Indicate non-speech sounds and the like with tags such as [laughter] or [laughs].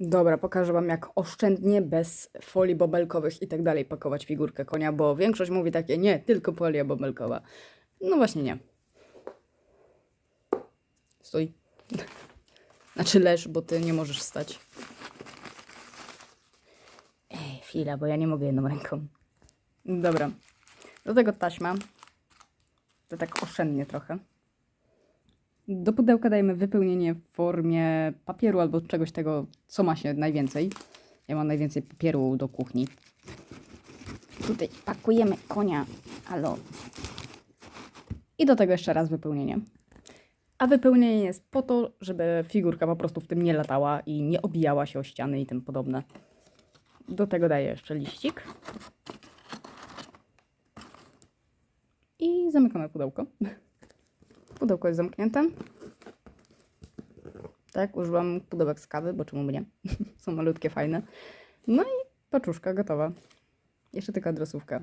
Dobra, pokażę Wam, jak oszczędnie, bez folii bobelkowych i tak dalej pakować figurkę konia, bo większość mówi takie, nie, tylko folia bobelkowa. No właśnie nie. Stój. [laughs] Znaczy leż, bo Ty nie możesz stać. Ej, chwila, bo ja nie mogę jedną ręką. Dobra. Do tego taśma. To tak oszczędnie trochę. Do pudełka dajemy wypełnienie w formie papieru albo czegoś tego, co ma się najwięcej. Ja mam najwięcej papieru do kuchni. Tutaj pakujemy konia. Alo. I do tego jeszcze raz wypełnienie. A wypełnienie jest po to, żeby figurka po prostu w tym nie latała i nie obijała się o ściany i tym podobne. Do tego daję jeszcze liścik. I zamykamy pudełko. [laughs] Pudełko jest zamknięte. Tak, użyłam pudełek z kawy, bo czemu nie? [laughs] Są malutkie, fajne. No i paczuszka gotowa. Jeszcze tylko adresówka.